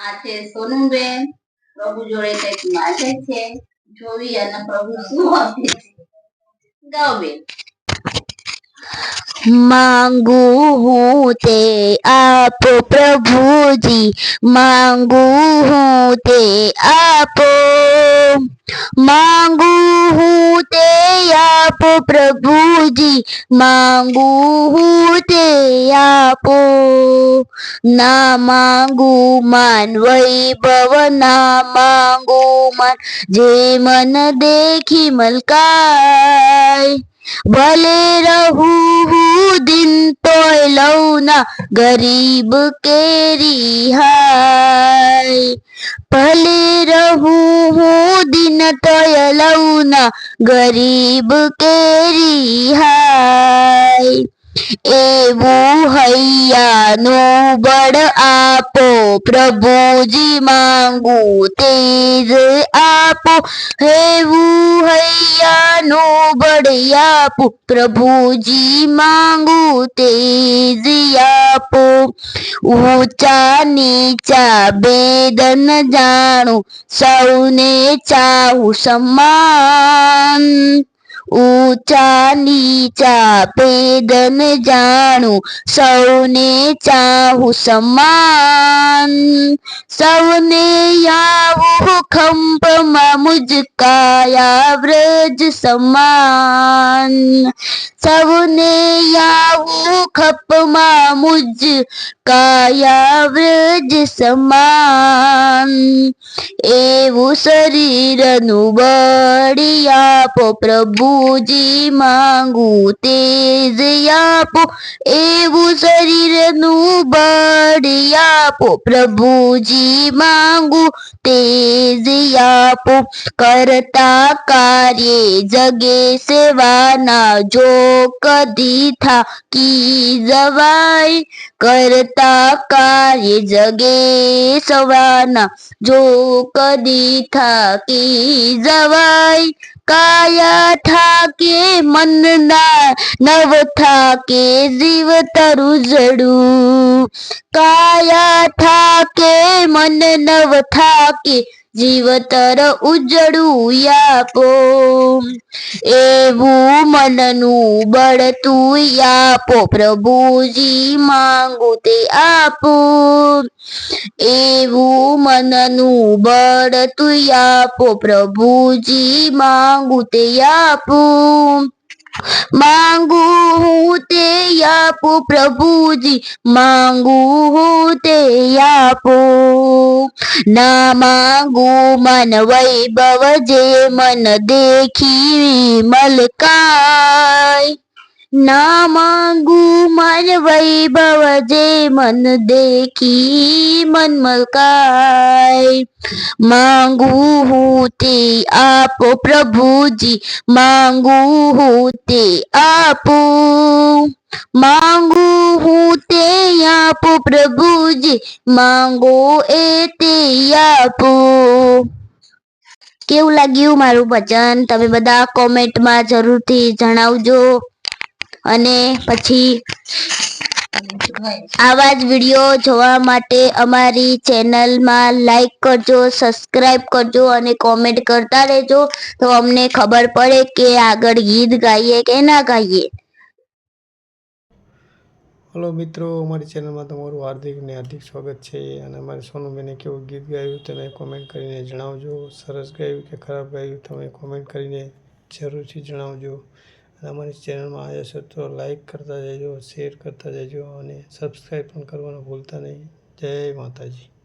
આ સોનુબેન પ્રભુ જોડે કંઈક માગે છે. જોવી અને પ્રભુ શું આપે છે? ગાઓ માંગુ હું તે આપો પ્રભુજી. માંગુ હું તે આપો. मांगू हूँ ते आप प्रभु जी मांगू हूँ ते आप। ना मांगू मान वैभव ना मांगू मन, जे मन देखी मलकाय। भले रहू दिन तो लौना गरीब के हाय भले रहू ના ગરીબ કેરી હાય એવું હૈયાનું બળ આપો પ્રભુજી માંગુ તે જ આપો એવું बड़ियापो प्रभु जी मांगू तेज आपो ऊंचा नीचा बेदन जाणू सौने चाहू समान ઊંચા નીચા ભેદન જાણું સૌને ચાહું સમાન સૌને આવું ખંભમાં મુજકાયા વ્રજ સમાન સૌને આવું ખપમાં મુજ કાયા વ્રજ સમાન. એવું શરીરનું બળી આપો પ્રભુજી, માંગુ તેજ આપો. એવું શરીરનું બળી આપો પ્રભુજી, માંગુ તે જ આપો. કરતા કાર્ય જગે સેવાના જો कदी था की जवाई करता कार्य जगे सवाना। जो कदी था की जवाई काया था के मन ना, नव था के जीव तरु जड़ू। काया था के मन, नव था के જીવતર ઉજળું આપો એવું મનનું બળ તું આપો પ્રભુજી માંગુ તે આપો. એવું મનનું બળ તું આપો પ્રભુજી માંગુ તે આપો. માંગુ હું તે આપો પ્રભુજી, માંગુ હું તે આપો. ના માંગુ મન વૈભવ જે મન દેખી મલકાય ના માંગુ મન વૈભવ જે મન દેખી મન મલકાય માંગુ હું તે આપો પ્રભુજી માંગુ હું તે આપો માંગુ હું તે આપો પ્રભુજી માંગો એ તે આપો કેવું લાગ્યું મારું ભજન તમે બધા કોમેન્ટમાં જરૂરથી જણાવજો અને પછી આવા જ વીડિયો જોવા માટે અમારી ચેનલમાં લાઈક કરજો સબસ્ક્રાઈબ કરજો અને કોમેન્ટ કરતા રહેજો. તો અમને ખબર પડે કે આગળ ગીત ગાઈએ કે ના ગાઈએ. હલો મિત્રો, અમારી ચેનલમાં તમારું હાર્દિક ને હાર્દિક સ્વાગત છે અને અમારે સોનુબેને કેવું ગીત ગાયું તમે કોમેન્ટ કરીને જણાવજો. સરસ ગાયું કે ખરાબ ગાયું તમે કોમેન્ટ કરીને જરૂરથી જણાવજો. અને અમારી ચેનલમાં આવ્યા છો તો લાઈક કરતા જજો શેર કરતા જજો અને સબસ્ક્રાઈબ પણ કરવાનું ભૂલતા નહીં. જય માતાજી.